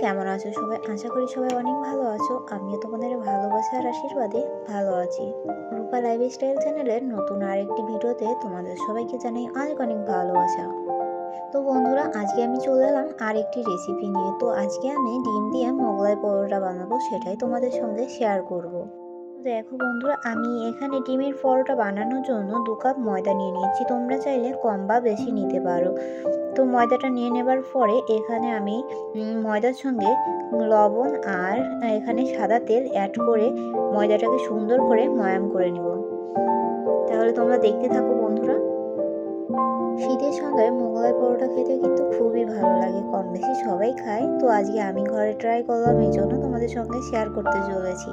কেমন আছো? সবাই, আশা করি সবাই অনেক ভালো আছো। আমিও তোমাদের ভালোবাসা আর আশীর্বাদে ভালো আছি। রূপা লাইফ স্টাইল চ্যানেলের নতুন আরেকটি ভিডিওতে তোমাদের সবাইকে জানাই অনেক অনেক ভালোবাসা। তো বন্ধুরা, আজকে আমি চলে এলাম আরেকটি রেসিপি নিয়ে। তো আজকে আমি ডিম দিয়ে মোগলাই পরোটা বানাবো, সেটাই তোমাদের সঙ্গে শেয়ার করব। দেখো বন্ধুরা, আমি এখানে ডিমের পরোটা বানানোর জন্য দু কাপ ময়দা নিয়ে নিয়েছি। তোমরা চাইলে কম বা বেশি নিতে পারো। তো ময়দাটা নিয়ে নেবার পরে এখানে আমি ময়দার সঙ্গে লবণ আর এখানে সাদা তেল অ্যাড করে ময়দাটাকে সুন্দর করে ময়াম করে নিব। তাহলে তোমরা দেখতে থাকো বন্ধুরা। শীতের সন্ধ্যায় মোগলাই পরোটা খেতে কিন্তু খুবই ভালো লাগে, কম বেশি সবাই খায়। তো আজকে আমি ঘরে ট্রাই করলাম, এই জন্য তোমাদের সঙ্গে শেয়ার করতে চলেছি।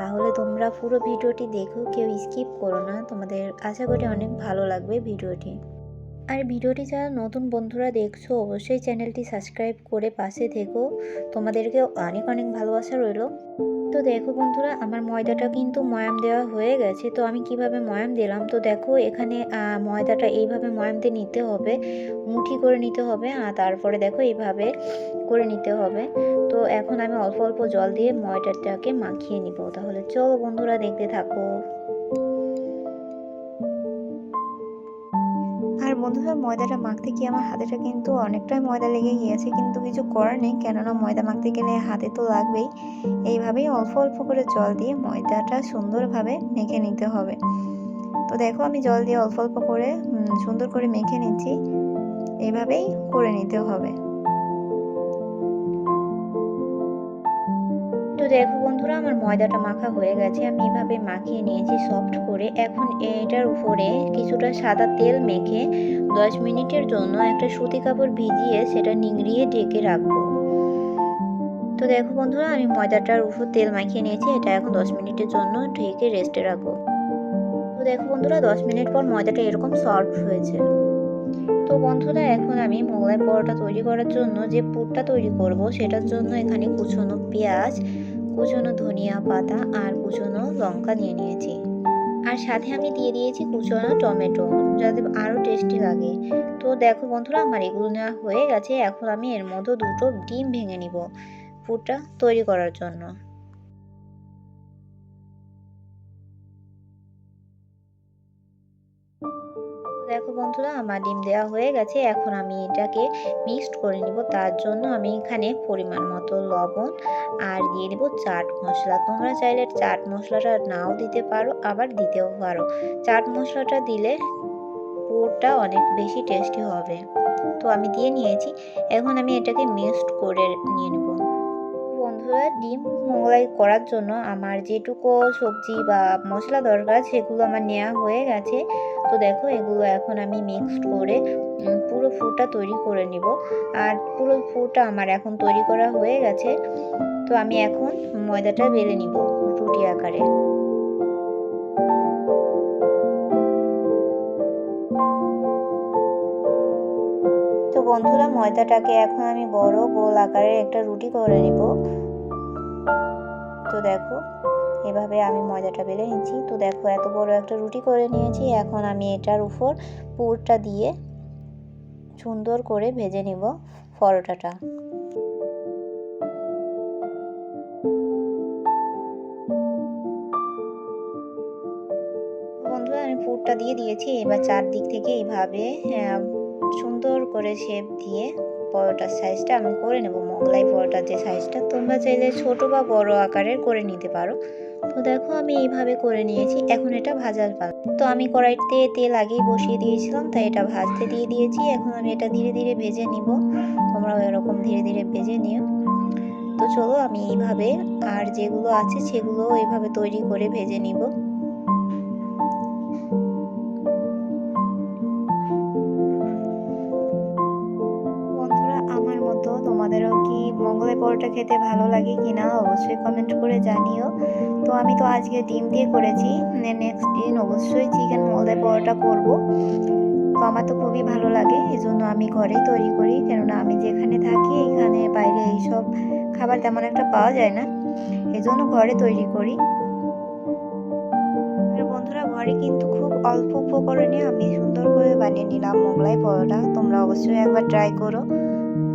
তাহলে তোমরা পুরো ভিডিওটি দেখো, কেউ স্কিপ করো না। তোমাদের আশা করি অনেক ভালো লাগবে ভিডিওটি। আর ভিডিওটি যারা নতুন বন্ধুরা দেখছ, অবশ্যই চ্যানেলটি সাবস্ক্রাইব করে পাশে থেকো। তোমাদেরকে অনেক অনেক ভালোবাসা রইল। তো দেখো বন্ধুরা, আমার ময়দাটা কিন্তু ময়াম দেওয়া হয়ে গেছে। তো আমি কীভাবে ময়াম দিলাম? তো দেখো, এখানে ময়দাটা এইভাবে ময়াম দিয়ে নিতে হবে। মুঠি করে নিতে হবে আর তারপরে দেখো, এইভাবে করে নিতে হবে। তো এখন আমি অল্প অল্প জল দিয়ে ময়দাটাকে মাখিয়ে নিব। তাহলে চলো বন্ধুরা, দেখতে থাকো। বন্ধুরা ময়দাটা মাখতে গিয়ে আমার হাতেটা কিন্তু অনেকটাই ময়দা লেগে গিয়েছে, কিন্তু কিছু করার নেই। কেননা ময়দা মাখতে গেলে হাতে তো লাগবেই। এইভাবেই অল্প অল্প করে জল দিয়ে ময়দাটা সুন্দরভাবে মেখে নিতে হবে। তো দেখো আমি জল দিয়ে অল্প অল্প করে সুন্দর করে মেখে নিচ্ছি। এইভাবেই করে নিতে হবে। তো দেখো বন্ধুরা, আমার ময়দাটা মাখা হয়ে গেছে। আমি এভাবে মাখিয়ে নিয়েছি সফট করে। এখন এটার উপরে কিছুটা সাদা তেল মেখে দশ মিনিটের জন্য একটা সুতি কাপড় ভিজিয়ে সেটা নিংড়িয়ে ঢেকে রাখব। তো দেখো বন্ধুরা, আমি ময়দাটার উপর তেল মাখিয়ে নিয়েছি। এটা এখন দশ মিনিটের জন্য ঢেকে রেস্টে রাখব। তো দেখো বন্ধুরা, দশ মিনিট পর ময়দাটা এরকম সফট হয়েছে। তো বন্ধুরা, এখন আমি মোগলাই পরোটা তৈরি করার জন্য যে পুরটা তৈরি করব, সেটার জন্য এখানে কুচনো পেঁয়াজ কুচনো ধনিয়া পাতা আর কুচনো লঙ্কা নিয়ে নিয়েছি। আর সাথে আমি দিয়ে দিয়েছি কুচনো টমেটো, যাতে আরও টেস্টি লাগে। তো দেখো বন্ধুরা, আমার এগুলো নেওয়া হয়ে গেছে। এখন আমি এর মধ্যে দুটো ডিম ভেঙে নিব। পুরটা তৈরি করার জন্য। দেখো বন্ধুরা, আমার ডিম দেওয়া হয়ে গেছে। এখন আমি এটাকে মিক্সড করে নিব। তার জন্য আমি এখানে পরিমাণ মতো লবণ আর দিয়ে দেবো চাট মশলা। তোমরা চাইলে চাট মশলাটা নাও দিতে পারো, আবার দিতেও পারো। চাট মশলাটা দিলে পুরটা অনেক বেশি টেস্টি হবে। তো আমি দিয়ে নিয়েছি। এখন আমি এটাকে মিক্সড করে নিয়ে নেব। বন্ধুরা ডিম মোগলাই করার জন্য আমার যেটুকু সবজি বা মশলা দরকার সেগুলো আমার নেওয়া হয়ে গেছে। তো দেখো এগুলো এখন আমি মিক্সড করে পুরো ফুটা তৈরি করে নিব। আর পুরো ফুটা আমার এখন তৈরি করা হয়ে গেছে। তো আমি এখন ময়দাটা বেলে নিব রুটি আকারে। তো বন্ধুরা ময়দাটাকে এখন আমি বড় গোল আকারের একটা রুটি করে নিব। তো দেখো, এভাবে আমি ময়দাটা বেলে নিচ্ছি তো দেখো, এত বড় একটা রুটি করে নিয়েছি। এখন আমি এটার উপর পুরটা দিয়ে সুন্দর করে ভেজে নিব পরোটাটা। বন্ধুরা, আমি পুরটা দিয়ে দিয়েছি। এবার চারদিক থেকে এইভাবে সুন্দর করে শেপ দিয়ে পরোটার সাইজটা আমি করে নেব, মোগলাই পরোটার যে সাইজটা তোমরা চাইলে ছোট বা বড় আকারের করে নিতে পারো। তো দেখো আমি এইভাবে করে নিয়েছি, এখন এটা ভাজার পালা। তো আমি কড়াইতে তেল আগেই বসিয়ে দিয়েছিলাম, তাই এটা ভাজতে দিয়ে দিয়েছি। এখন আমি এটা ধীরে ধীরে ভেজে নিব। তোমরাও এরকম ধীরে ধীরে ভেজে নিও। তো চলো আমি এইভাবে আর যেগুলো আছে সেগুলো এইভাবে তৈরি করে ভেজে নিব। মোগলাই পরোটা খেতে ভালো লাগে কি না, অবশ্যই কমেন্ট করে জানিও। তো আমি তো আজকে ডিম দিয়ে করেছি নেক্সট দিন অবশ্যই চিকেন মোগলাই পরোটা করব। তো আমার তো খুবই ভালো লাগে এই জন্য আমি ঘরেই তৈরি করি, কেননা আমি যেখানে থাকি, এখানে বাইরে এইসব খাবার তেমন একটা পাওয়া যায় না এই জন্য ঘরে তৈরি করি। বন্ধুরা, ঘরে কিন্তু খুব অল্প উপকরণে আমি সুন্দর করে বানিয়ে নিলাম মোগলাই পরোটা, তোমরা অবশ্যই একবার ট্রাই করো।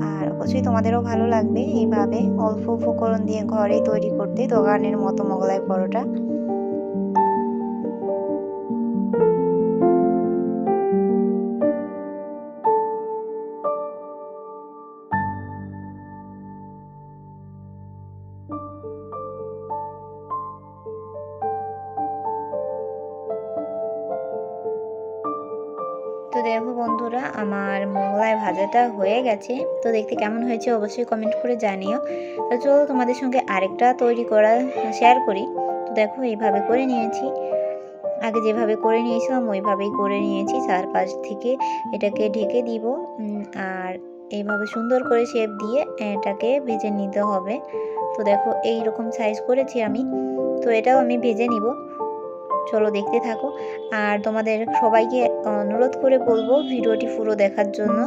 আর অবশ্যই তোমাদেরও ভালো লাগবে এইভাবে অল্প উপকরণ দিয়ে ঘরেই তৈরি করতে, দোকানের মতো মোগলাই পরোটা। দেখো বন্ধুরা, আমার মোগলাই ভাজাটা হয়ে গেছে। তো দেখতে কেমন হয়েছে অবশ্যই কমেন্ট করে জানিও। তো চলো তোমাদের সঙ্গে আরেকটা তৈরি করা শেয়ার করি। তো দেখো এইভাবে করে নিয়েছি। আগে যেভাবে করে নিয়েছিলাম, ওইভাবেই করে নিয়েছি। চারপাশ থেকে এটাকে ঢেকে দিব। আর এইভাবে সুন্দর করে শেপ দিয়ে এটাকে ভেজে নিতে হবে। তো দেখো এই রকম সাইজ করেছি আমি। তো এটাও আমি ভেজে নিব। চলো দেখতে থাকো। আর তোমাদের সবাইকে অনুরোধ করে বলব, ভিডিওটি পুরো দেখার জন্য।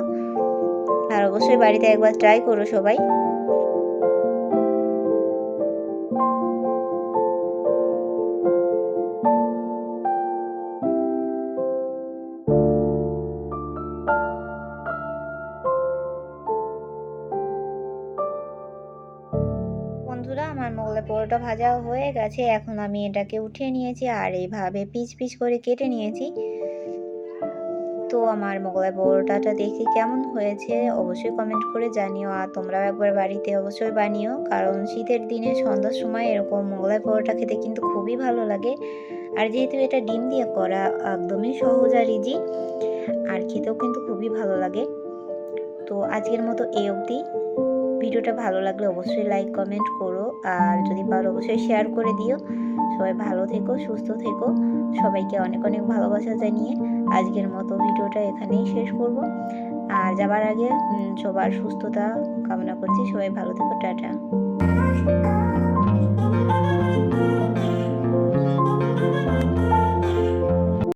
আর অবশ্যই বাড়িতে একবার ট্রাই করো সবাই। বন্ধুরা, আমার মোগলাই পরোটা ভাজা হয়ে গেছে। এখন আমি এটাকে উঠিয়ে নিয়েছি আর এইভাবে পিচ পিচ করে কেটে নিয়েছি। তো আমার মোগলাই পরোটাটা দেখে কেমন হয়েছে অবশ্যই কমেন্ট করে জানিও। আর তোমরাও একবার বাড়িতে অবশ্যই বানিও, কারণ শীতের দিনে সন্ধ্যার সময় এরকম মোগলাই পরোটা খেতে কিন্তু খুবই ভালো লাগে। আর যেহেতু এটা ডিম দিয়ে করা, একদমই সহজ আর ইজি আর খেতেও কিন্তু খুবই ভালো লাগে। তো আজকের মতো এই অবধি। ভিডিওটা ভালো লাগলে অবশ্যই লাইক কমেন্ট করো। আর যদি পারো অবশ্যই শেয়ার করে দিও, সবাই ভালো থেকো, সুস্থ থেকো। সবাইকে অনেক অনেক ভালোবাসা জানিয়ে আজকের মতো ভিডিওটা এখানেই শেষ করব। আর যাবার আগে সবার সুস্থতা কামনা করছি। সবাই ভালো থেকো, টাটা।